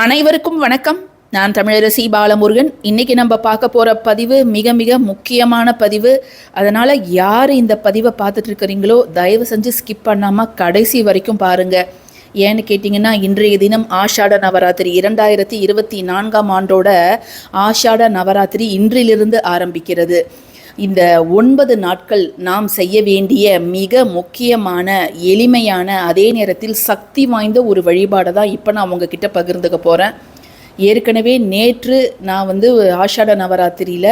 அனைவருக்கும் வணக்கம். நான் தமிழரசி பாலமுருகன். இன்னைக்கு நம்ம பார்க்க போகிற பதிவு மிக மிக முக்கியமான பதிவு. அதனால் யார் இந்த பதிவை பார்த்துட்டு இருக்கிறீங்களோ தயவு செஞ்சு ஸ்கிப் பண்ணாமல் கடைசி வரைக்கும் பாருங்கள் ஏன்னு கேட்டிங்கன்னா இன்றைய தினம் ஆஷாட நவராத்திரி இரண்டாயிரத்தி இருபத்தி நான்காம் ஆண்டோட ஆஷாட நவராத்திரி இன்றிலிருந்து ஆரம்பிக்கிறது. இந்த ஒன்பது நாட்கள் நாம் செய்ய வேண்டிய மிக முக்கியமான எளிமையான அதே நேரத்தில் சக்தி வாய்ந்த ஒரு வழிபாடை தான் இப்போ நான் உங்ககிட்ட பகிர்ந்துக்க போகிறேன் ஏற்கனவே நேற்று நான் வந்து ஆஷாட நவராத்திரியில்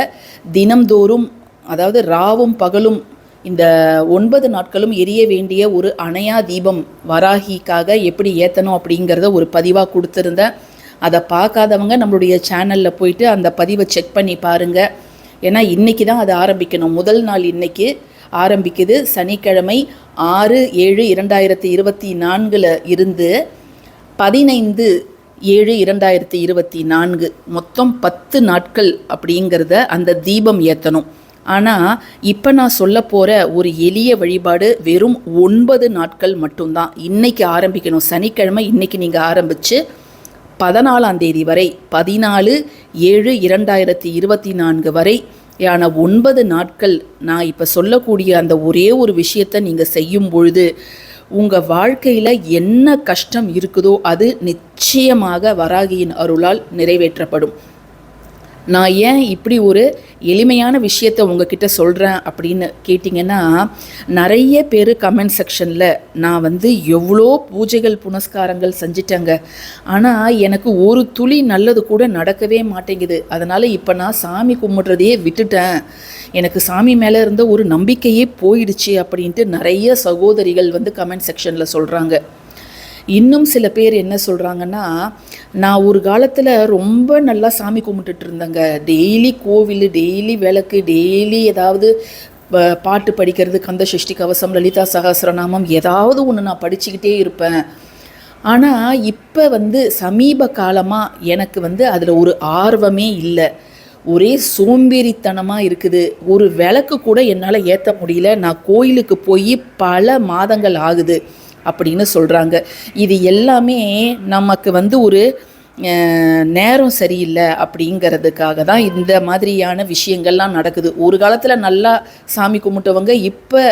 தினம்தோறும் அதாவது ராவும் பகலும் இந்த ஒன்பது நாட்களும் எரிய வேண்டிய ஒரு அணையா தீபம் வராகிக்காக எப்படி ஏற்றணும் அப்படிங்கிறத ஒரு பதிவாக கொடுத்துருந்தேன். அதை பார்க்காதவங்க நம்மளுடைய சேனலில் போயிட்டு அந்த பதிவை செக் பண்ணி பாருங்கள் ஏன்னா இன்றைக்கி தான் அது ஆரம்பிக்கணும். முதல் நாள் இன்றைக்கி ஆரம்பிக்குது. சனிக்கிழமை ஆறு ஏழு இரண்டாயிரத்தி இருபத்தி நான்கில் இருந்து பதினைந்து ஏழு இரண்டாயிரத்தி இருபத்தி நான்கு. மொத்தம் பத்து நாட்கள் அப்படிங்கிறத அந்த தீபம் ஏற்றணும் ஆனால் இப்போ நான் சொல்ல போகிற ஒரு எளிய வழிபாடு வெறும் ஒன்பது நாட்கள் மட்டும்தான். இன்றைக்கி ஆரம்பிக்கணும். சனிக்கிழமை இன்னைக்கு நீங்கள் ஆரம்பித்து பதினாலாம் தேதி வரை பதினாலு ஏழு இரண்டாயிரத்தி இருபத்தி நான்கு வரை யான ஒன்பது நாட்கள் நான் இப்போ சொல்லக்கூடிய அந்த ஒரே ஒரு விஷயத்தை நீங்கள் செய்யும் பொழுது உங்கள் வாழ்க்கையில் என்ன கஷ்டம் இருக்குதோ அது நிச்சயமாக வராகியின் அருளால் நிறைவேற்றப்படும். நான் ஏன் இப்படி ஒரு எளிமையான விஷயத்தை உங்ககிட்ட சொல்கிறேன் அப்படின்னு கேட்டிங்கன்னா நிறைய பேர் கமெண்ட் செக்ஷனில் நான் வந்து எவ்வளோ பூஜைகள் புனஸ்காரங்கள் செஞ்சிட்டேங்க. ஆனால் எனக்கு ஒரு துளி நல்லது கூட நடக்கவே மாட்டேங்குது. அதனால் இப்போ நான் சாமி கும்பிட்றதையே விட்டுட்டேன். எனக்கு சாமி மேலே இருந்த ஒரு நம்பிக்கையே போயிடுச்சு அப்படின்ட்டு நிறைய சகோதரிகள் வந்து கமெண்ட் செக்ஷனில் சொல்கிறாங்க இன்னும் சில பேர் என்ன சொல்கிறாங்கன்னா நான் ஒரு காலத்தில் ரொம்ப நல்லா சாமி கும்பிட்டுட்டு இருந்தேங்க. டெய்லி கோவில் டெய்லி விளக்கு டெய்லி ஏதாவது பாட்டு படிக்கிறது கந்த சஷ்டி கவசம் லலிதா சகஸ்ரநாமம் ஏதாவது ஒன்று நான் படிச்சுக்கிட்டே இருப்பேன். ஆனால் இப்போ வந்து சமீப காலமாக எனக்கு வந்து அதில் ஒரு ஆர்வமே இல்லை. ஒரே சோம்பேறித்தனமாக இருக்குது. ஒரு விளக்கு கூட என்னால் ஏற்ற முடியல. நான் கோயிலுக்கு போய் பல மாதங்கள் ஆகுது. அப்படின்னு சொல்கிறாங்க இது எல்லாமே நமக்கு வந்து ஒரு நேரம் சரியில்லை அப்படிங்கிறதுக்காக தான் இந்த மாதிரியான விஷயங்கள்லாம் நடக்குது. ஒரு காலத்தில் நல்லா சாமி கும்பிட்டவங்க இப்போ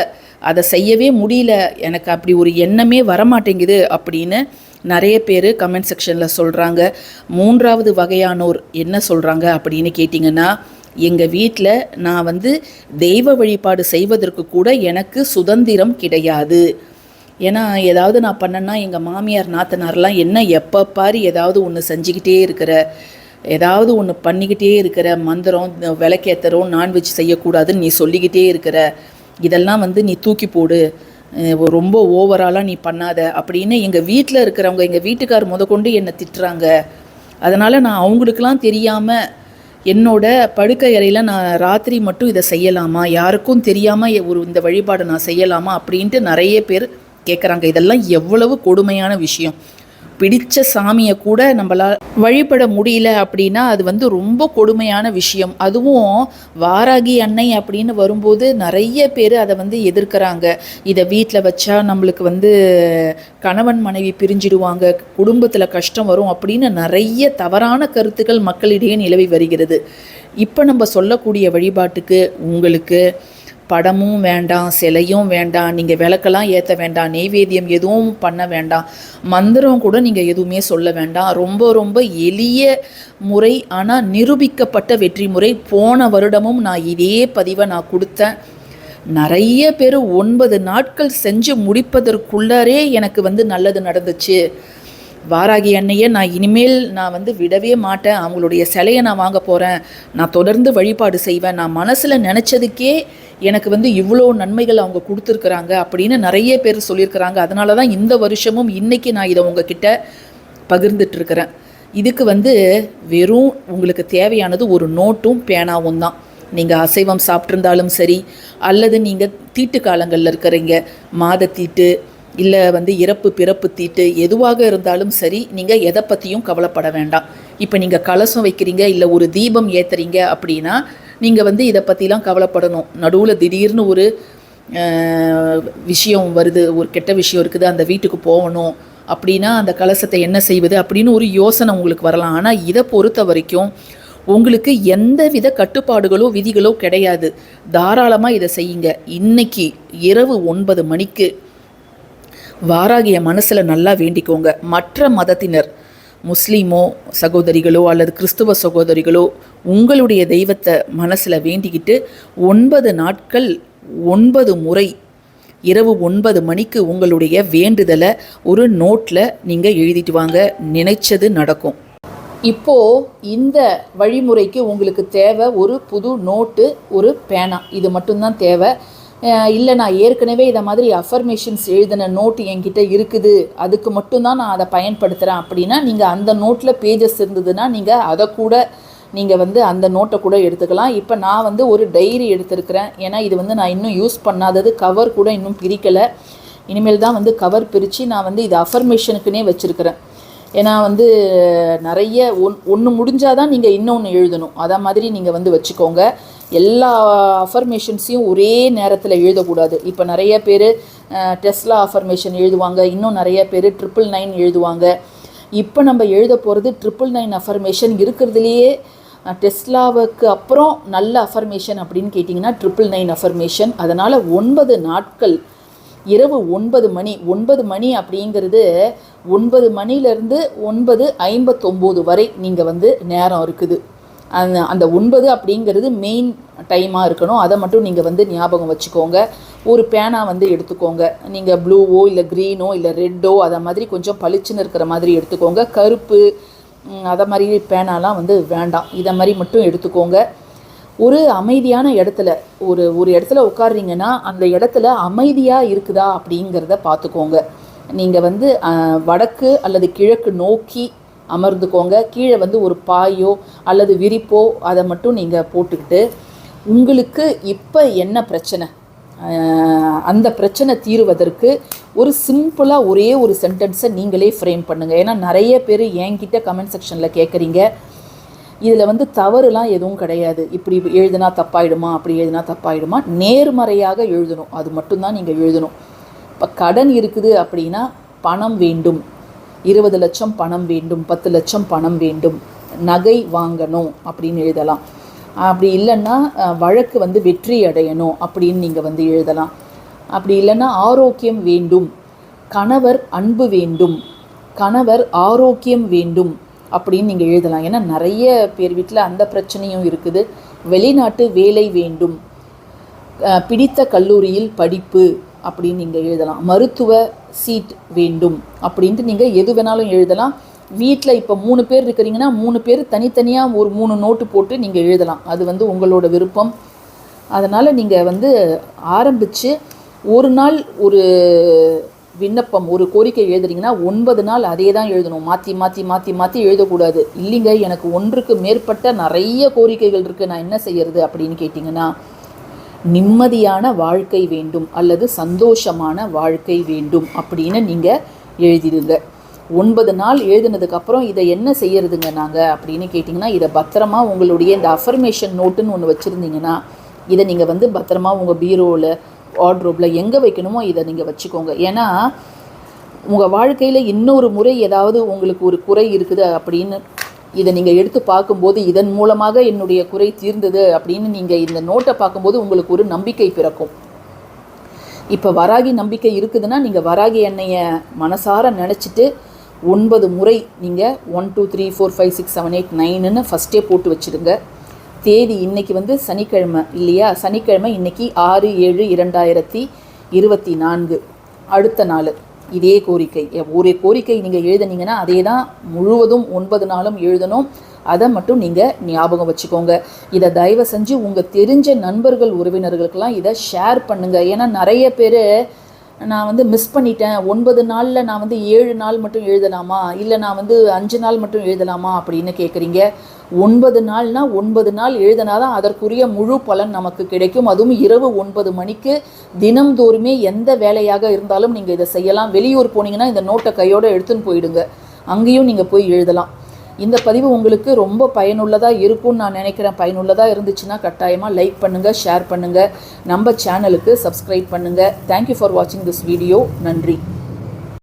அதை செய்யவே முடியல. எனக்கு அப்படி ஒரு எண்ணமே வரமாட்டேங்குது அப்படின்னு நிறைய பேர் கமெண்ட் செக்ஷனில் சொல்கிறாங்க மூன்றாவது வகையானோர் என்ன சொல்கிறாங்க அப்படின்னு கேட்டிங்கன்னா எங்கள் வீட்டில் நான் வந்து தெய்வ வழிபாடு செய்வதற்கு கூட எனக்கு சுதந்திரம் கிடையாது. ஏன்னா ஏதாவது நான் பண்ணேன்னா எங்கள் மாமியார் நாத்தனார்லாம் என்ன எப்போ பாரு ஏதாவது ஒன்று செஞ்சுக்கிட்டே இருக்கிற ஏதாவது ஒன்று பண்ணிக்கிட்டே இருக்கிற மந்திரம் விளக்கேத்தரும் நான்வெஜ் செய்யக்கூடாதுன்னு நீ சொல்லிக்கிட்டே இருக்கிற இதெல்லாம் வந்து நீ தூக்கி போடு ரொம்ப ஓவராலாக நீ பண்ணாத அப்படின்னு எங்கள் வீட்டில் இருக்கிறவங்க எங்கள் வீட்டுக்கார் முதற்கொண்டு என்னை திட்டுறாங்க. அதனால் நான் அவங்களுக்கெல்லாம் தெரியாமல் என்னோட படுக்கை அறையில் நான் ராத்திரி மட்டும் இதை செய்யலாமா? யாருக்கும் தெரியாமல் ஒரு இந்த வழிபாடு நான் செய்யலாமா? அப்படின்ட்டு நிறைய பேர் கேட்குறாங்க இதெல்லாம் எவ்வளவு கொடுமையான விஷயம். பிடித்த சாமியை கூட நம்மளால் வழிபட முடியல அப்படின்னா அது வந்து ரொம்ப கொடுமையான விஷயம். அதுவும் வாராகி அன்னை அப்படின்னு வரும்போது நிறைய பேர் அதை வந்து எதிர்க்கிறாங்க. இதை வீட்டில் வச்சா நம்மளுக்கு வந்து கணவன் மனைவி பிரிஞ்சிடுவாங்க. குடும்பத்தில் கஷ்டம் வரும் அப்படின்னு நிறைய தவறான கருத்துக்கள் மக்களிடையே நிலவி வருகிறது. இப்போ நம்ம சொல்லக்கூடிய வழிபாட்டுக்கு உங்களுக்கு படமும் வேண்டாம் சிலையும் வேண்டாம் நீங்கள் விளக்கெல்லாம் ஏற்ற வேண்டாம் நெய்வேத்தியம் எதுவும் பண்ண வேண்டாம் மந்திரம் கூட நீங்கள் எதுவுமே சொல்ல வேண்டாம். ரொம்ப ரொம்ப எளிய முறை ஆனால் நிரூபிக்கப்பட்ட வெற்றி முறை. போன வருடமும் நான் இதே பதிவை நான் கொடுத்தேன். நிறைய பேர் ஒன்பது நாட்கள் செஞ்சு முடிப்பதற்குள்ளாரே எனக்கு வந்து நல்லது நடந்துச்சு. வாராகி அன்னையை நான் இனிமேல் நான் வந்து விடவே மாட்டேன். அவங்களுடைய சிலையை நான் வாங்க போகிறேன் நான் தொடர்ந்து வழிபாடு செய்வேன். நான் மனசில் நினச்சதுக்கே எனக்கு வந்து இவ்வளோ நன்மைகள் அவங்க கொடுத்துருக்குறாங்க அப்படின்னு நிறைய பேர் சொல்லியிருக்கிறாங்க. அதனால தான் இந்த வருஷமும் இன்றைக்கி நான் இதை உங்ககிட்ட பகிர்ந்துட்டுருக்கிறேன். இதுக்கு வந்து வெறும் உங்களுக்கு தேவையானது ஒரு நோட்டும் பேனாவும் தான். நீங்கள் அசைவம் சாப்பிட்ருந்தாலும் சரி அல்லது நீங்கள் தீட்டு காலங்களில் இருக்கிறீங்க மாத தீட்டு இல்லை வந்து இறப்பு பிறப்பு தீட்டு எதுவாக இருந்தாலும் சரி நீங்கள் எதை பற்றியும் கவலைப்பட வேண்டாம். இப்போ நீங்கள் கலசம் வைக்கிறீங்க இல்லை ஒரு தீபம் ஏற்றுறீங்க அப்படின்னா நீங்கள் வந்து இதை பற்றிலாம் கவலைப்படணும். நடுவில் திடீர்னு ஒரு விஷயம் வருது ஒரு கெட்ட விஷயம் இருக்குது அந்த வீட்டுக்கு போகணும் அப்படின்னா அந்த கலசத்தை என்ன செய்வது அப்படின்னு ஒரு யோசனை உங்களுக்கு வரலாம். ஆனால் இதை பொறுத்த வரைக்கும் உங்களுக்கு எந்த வித கட்டுப்பாடுகளோ விதிகளோ கிடையாது. தாராளமாக இதை செய்யுங்க. இன்னைக்கு இரவு ஒன்பது மணிக்கு வாராகிய மனசில் நல்லா வேண்டிக்கோங்க. மற்ற மதத்தினர் முஸ்லீமோ சகோதரிகளோ அல்லது கிறிஸ்துவ சகோதரிகளோ உங்களுடைய தெய்வத்தை மனசில் வேண்டிக்கிட்டு ஒன்பது நாட்கள் ஒன்பது முறை இரவு ஒன்பது மணிக்கு உங்களுடைய வேண்டுதலை ஒரு நோட்டில் நீங்கள் எழுதிட்டு வாங்க. நினைச்சது நடக்கும். இப்போது இந்த வழிமுறைக்கு உங்களுக்கு தேவை ஒரு புது நோட்டு ஒரு பேனா. இது மட்டும்தான் தேவை. இல்லை நான் ஏற்கனவே இதை மாதிரி அஃபர்மேஷன்ஸ் எழுதின நோட்டு என்கிட்ட இருக்குது. அதுக்கு மட்டும்தான் நான் அதை பயன்படுத்துகிறேன் அப்படின்னா நீங்கள் அந்த நோட்டில் பேஜஸ் இருந்ததுன்னா நீங்கள் அதை கூட நீங்கள் வந்து அந்த நோட்டை கூட எடுத்துக்கலாம். இப்போ நான் வந்து ஒரு டைரி எடுத்திருக்கிறேன். ஏன்னா இது வந்து நான் இன்னும் யூஸ் பண்ணாதது கவர் கூட இன்னும் பிரிக்கலை. இனிமேல் தான் வந்து கவர் பிரித்து நான் வந்து இது அஃபர்மேஷனுக்குனே வச்சுருக்கிறேன். ஏன்னா வந்து நிறைய ஒன் ஒன்று முடிஞ்சால் தான் நீங்கள் இன்னொன்று எழுதணும். அதை மாதிரி நீங்கள் வந்து வச்சுக்கோங்க. எல்லா அஃபர்மேஷன்ஸையும் ஒரே நேரத்தில் எழுதக்கூடாது. இப்போ நிறைய பேர் டெஸ்லா அஃபர்மேஷன் எழுதுவாங்க. இன்னும் நிறைய பேர் ட்ரிபிள் நைன் எழுதுவாங்க. இப்போ நம்ம எழுத போகிறது ட்ரிபிள் நைன் அஃபர்மேஷன் இருக்கிறதுலையே டெஸ்லாவுக்கு அப்புறம் நல்ல அஃபர்மேஷன் அப்படின்னு கேட்டிங்கன்னா ட்ரிபிள் நைன் அஃபர்மேஷன் அதனால் ஒன்பது நாட்கள் இரவு ஒன்பது மணி ஒன்பது மணி அப்படிங்கிறது ஒன்பது மணிலேருந்து ஒன்பது ஐம்பத்தொம்போது வரை நீங்கள் வந்து நேரம் இருக்குது. அந்த அந்த ஒன்பது அப்படிங்கிறது மெயின் டைமாக இருக்கணும். அதை மட்டும் நீங்கள் வந்து ஞாபகம் வச்சுக்கோங்க. ஒரு பேனா வந்து எடுத்துக்கோங்க. நீங்கள் ப்ளூவோ இல்லை க்ரீனோ இல்லை ரெட்டோ அதை மாதிரி கொஞ்சம் பளிச்சுன்னு இருக்கிற மாதிரி எடுத்துக்கோங்க. கருப்பு அதை மாதிரி பேனாலாம் வந்து வேண்டாம். இதை மாதிரி மட்டும் எடுத்துக்கோங்க. ஒரு அமைதியான இடத்துல ஒரு ஒரு இடத்துல உட்காடுறீங்கன்னா அந்த இடத்துல அமைதியாக இருக்குதா அப்படிங்கிறத பார்த்துக்கோங்க. நீங்கள் வந்து வடக்கு அல்லது கிழக்கு நோக்கி அமர்ந்துக்கோங்க. கீழே வந்து ஒரு பாயோ அல்லது விரிப்போ அதை மட்டும் நீங்கள் போட்டுக்கிட்டு உங்களுக்கு இப்போ என்ன பிரச்சனை? அந்த பிரச்சனை தீருவதற்கு ஒரு சிம்பிளாக ஒரே ஒரு சென்டென்ஸை நீங்களே ஃப்ரேம் பண்ணுங்கள் ஏன்னா நிறைய பேர் என்கிட்ட கமெண்ட் செக்ஷனில் கேட்குறீங்க இதில் வந்து தவறுலாம் எதுவும் கிடையாது. இப்படி எழுதுனா தப்பாயிடுமா? அப்படி எழுதுனா தப்பாயிடுமா? நேர்மறையாக எழுதணும். அது மட்டும்தான் நீங்கள் எழுதணும். இப்போ கடன் இருக்குது அப்படின்னா பணம் வேண்டும். இருபது லட்சம் பணம் வேண்டும் பத்து லட்சம் பணம் வேண்டும் நகை வாங்கணும் அப்படின்னு எழுதலாம். அப்படி இல்லைன்னா வழக்கு வந்து வெற்றி அடையணும் அப்படின்னு நீங்கள் வந்து எழுதலாம். அப்படி இல்லைன்னா ஆரோக்கியம் வேண்டும் கணவர் அன்பு வேண்டும் கணவர் ஆரோக்கியம் வேண்டும் அப்படின்னு நீங்கள் எழுதலாம். ஏன்னா நிறைய பேர் வீட்டில் அந்த பிரச்சனையும் இருக்குது. வெளிநாட்டு வேலை வேண்டும் பிடித்த கல்லூரியில் படிப்பு அப்படின்னு நீங்கள் எழுதலாம். மருத்துவ சீட் வேண்டும். அப்படின்ட்டு நீங்கள் எது வேணாலும் எழுதலாம். வீட்டில் இப்போ மூணு பேர் இருக்கிறீங்கன்னா மூணு பேர் தனித்தனியாக ஒரு மூணு நோட்டு போட்டு நீங்கள் எழுதலாம். அது வந்து உங்களோட விருப்பம். அதனால் நீங்கள் வந்து ஆரம்பித்து ஒரு நாள் ஒரு விண்ணப்பம் ஒரு கோரிக்கை எழுதுறீங்கன்னா ஒன்பது நாள் அதே தான் எழுதணும். மாற்றி மாற்றி மாற்றி மாற்றி எழுதக்கூடாது. இல்லைங்க எனக்கு ஒன்றுக்கு மேற்பட்ட நிறைய கோரிக்கைகள் இருக்குது நான் என்ன செய்யறது அப்படின்னு கேட்டிங்கன்னா நிம்மதியான வாழ்க்கை வேண்டும் அல்லது சந்தோஷமான வாழ்க்கை வேண்டும் அப்படின்னு நீங்கள் எழுதிடுங்க. ஒன்பது நாள் எழுதினதுக்கப்புறம் இதை என்ன செய்யறதுங்க நாங்கள் அப்படின்னு கேட்டிங்கன்னா இதை பத்திரமா உங்களுடைய இந்த அஃபர்மேஷன் நோட்டுன்னு ஒன்று வச்சுருந்தீங்கன்னா இதை நீங்கள் வந்து பத்திரமா உங்கள் பீரோவில் வார்ட்ரோப்பில் எங்கே வைக்கணுமோ இதை நீங்கள் வச்சுக்கோங்க. ஏன்னா உங்கள் வாழ்க்கையில் இன்னொரு முறை ஏதாவது உங்களுக்கு ஒரு குறை இருக்குது அப்படின்னு இதை நீங்கள் எடுத்து பார்க்கும்போது இதன் மூலமாக என்னுடைய குறை தீர்ந்தது அப்படின்னு நீங்கள் இந்த நோட்டை பார்க்கும்போது உங்களுக்கு ஒரு நம்பிக்கை பிறக்கும். இப்போ வராகி நம்பிக்கை இருக்குதுன்னா நீங்கள் வராகி எண்ணெயை மனசார நினச்சிட்டு ஒன்பது முறை நீங்கள் one two three four five six seven eight நைனுன்னு ஃபஸ்ட்டே போட்டு வச்சுருங்க. தேதி இன்றைக்கி வந்து சனிக்கிழமை இல்லையா? சனிக்கிழமை இன்னைக்கு ஆறு ஏழு இரண்டாயிரத்தி இருபத்தி நான்கு. அடுத்த நாள். இதே கோரிக்கை. ஒரு கோரிக்கை நீங்கள் எழுதுனீங்கன்னா அதே தான் முழுவதும் ஒன்பது நாளும் எழுதணும். அதை மட்டும் நீங்கள் ஞாபகம் வச்சுக்கோங்க. இதை தயவு செஞ்சு உங்கள் தெரிஞ்ச நண்பர்கள் உறவினர்களுக்கெல்லாம் இதை ஷேர் பண்ணுங்கள் ஏன்னா நிறைய பேர் நான் வந்து மிஸ் பண்ணிட்டேன். ஒன்பது நாளில் நான் வந்து ஏழு நாள் மட்டும் எழுதலாமா? இல்லை நான் வந்து அஞ்சு நாள் மட்டும் எழுதலாமா அப்படின்னு கேட்குறீங்க ஒன்பது நாள்னா ஒன்பது நாள் எழுதினாதான் அதற்குரிய முழு பலன் நமக்கு கிடைக்கும். அதுவும் இரவு ஒன்பது மணிக்கு தினம்தோறுமே எந்த வேலையாக இருந்தாலும் நீங்கள் இதை செய்யலாம். வெளியூர் போனீங்கன்னா இந்த நோட்டை கையோடு எடுத்துன்னு போயிடுங்க. அங்கேயும் நீங்கள் போய் எழுதலாம். இந்த பதிவு உங்களுக்கு ரொம்ப பயனுள்ளதாக இருக்கும்னு நான் நினைக்கிறேன். பயனுள்ளதாக இருந்துச்சுன்னா கட்டாயமாக லைக் பண்ணுங்கள் ஷேர் பண்ணுங்கள் நம்ம சேனலுக்கு சப்ஸ்கிரைப் பண்ணுங்கள் தேங்க்யூ ஃபார் வாட்சிங் திஸ் வீடியோ நன்றி.